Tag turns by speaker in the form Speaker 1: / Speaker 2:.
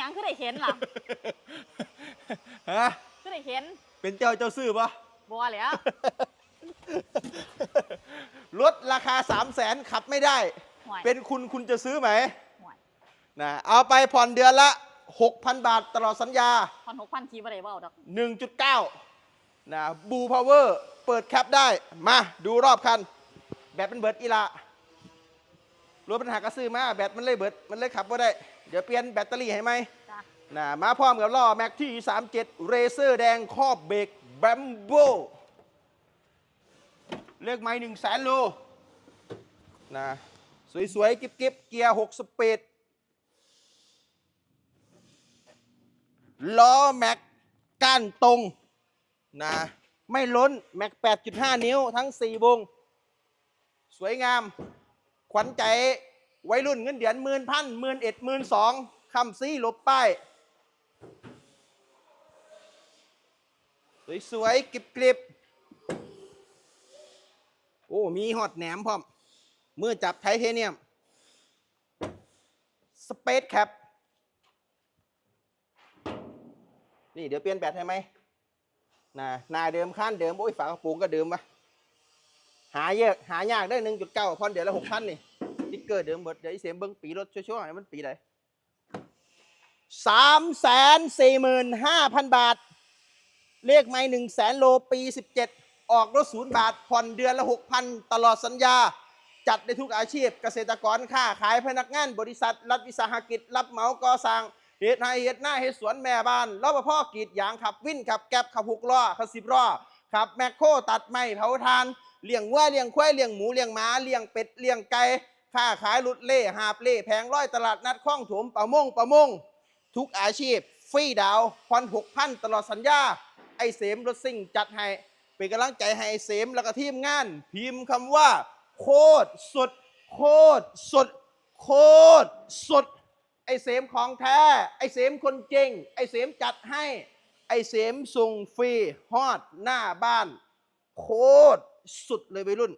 Speaker 1: หยังคือได้เห็นล่ะ
Speaker 2: ฮะ
Speaker 1: คือได้เห็น
Speaker 2: เป็นเจ้าเจ้าซื้อปะ
Speaker 1: บัวแล้ว
Speaker 2: รถราคา 3 0 0แสนขับไม่ได้
Speaker 1: ห่วย
Speaker 2: เป็นคุณคุณจะซื้อไหม
Speaker 1: ห่วย
Speaker 2: นะเอาไปผ่อนเดือนละ 6,000 บาทตลอดสัญญา
Speaker 1: พันหกพันทีบ่ได้เว้าดอก
Speaker 2: 1.9นะบูพาวเวอร์เปิดแคปได้ มาดูรอบคัน แบตมันเบิดอีละรถปัญหากระซื้อมา แบตมันเลยเบิด มันเลยขับไม่ได้ เดี๋ยวเปลี่ยนแบตเตอรี่ให้ไหม
Speaker 1: จ้ะ
Speaker 2: นะมาพร้อมกับล้อแม็กที่ 37 เรเซอร์แดงครอบเบรกแบมโบเลือกไม้หนึ่งแสนโลนะสวยๆ กิ๊บๆ เกียร์6สปีดล้อแม็กก้านตรงนะไม่ล้นแม็ก 8.5 นิ้วทั้ง 4 วง สวยงาม ขวัญใจวัยรุ่นเงินเดือนหมื่นพันหมื่นเอ็ดหมื่นสองคำซี่ลบป้าย สวยๆกริบกริบๆโอ้ มีหอดแหนมพร้อมมือจับไทเทเนียม สเปซแคปนี่เดี๋ยวเปลี่ยนแบตให้ไหมนะนาเดิมข้นเดิม โอ้ยฝากระโปรงก็เดิมวะหาเยอะหายากได้หนึ่งจุดเก้าพอนเดี๋ยวละหกพันนี่ติ๊กเกอร์เดิมเบิดเดี๋ยวอีเสียมเบิ้งปีรถชั่วๆมันปีไหนสามแสนสี่หมื่นห้าพันบาท เลขไม่หนึ่งแสนโลปี 17 ออกรถศูนย์บาท ผ่อนเดือนละ 6,000 ตลอดสัญญา จัดได้ทุกอาชีพเกษตรกรค้าขายพนักงานบริษัท รัฐวิสาหกิจ รับเหมาก่อสร้างเหตุให้เหตุหน้าเหตุสวนแม่บ้านรปภกรีดยางขับวิ่นขับแก๊บขับหกล้อขับสิบล้อขับแมคโครตัดไม้เผาทานเลี้ยงวัวเลี้ยงควายเลี้ยงหมูเลี้ยงหมาเลี้ยงเป็ดเลี้ยงไก่ค้าขายรุดเล่หาบเล่แผงร้อยตลาดนัดคล้องถมประมงประมง ทุกอาชีพฟรีดาวน์ผ่อนหกพันตลอดสัญญา ไอเสมรถซิ่งจัดให้เป็นกำลังใจให้ไอเสมแล้วก็ทีมงาน พิมพ์คำว่า โคตรสุด โคตรสุด โคตรสุด ไอเสมของแท้ ไอเสมคนจริง ไอเสมจัดให้ ไอเสมส่งฟรีฮอดหน้าบ้าน โคตรสุดเลยวัยรุ่น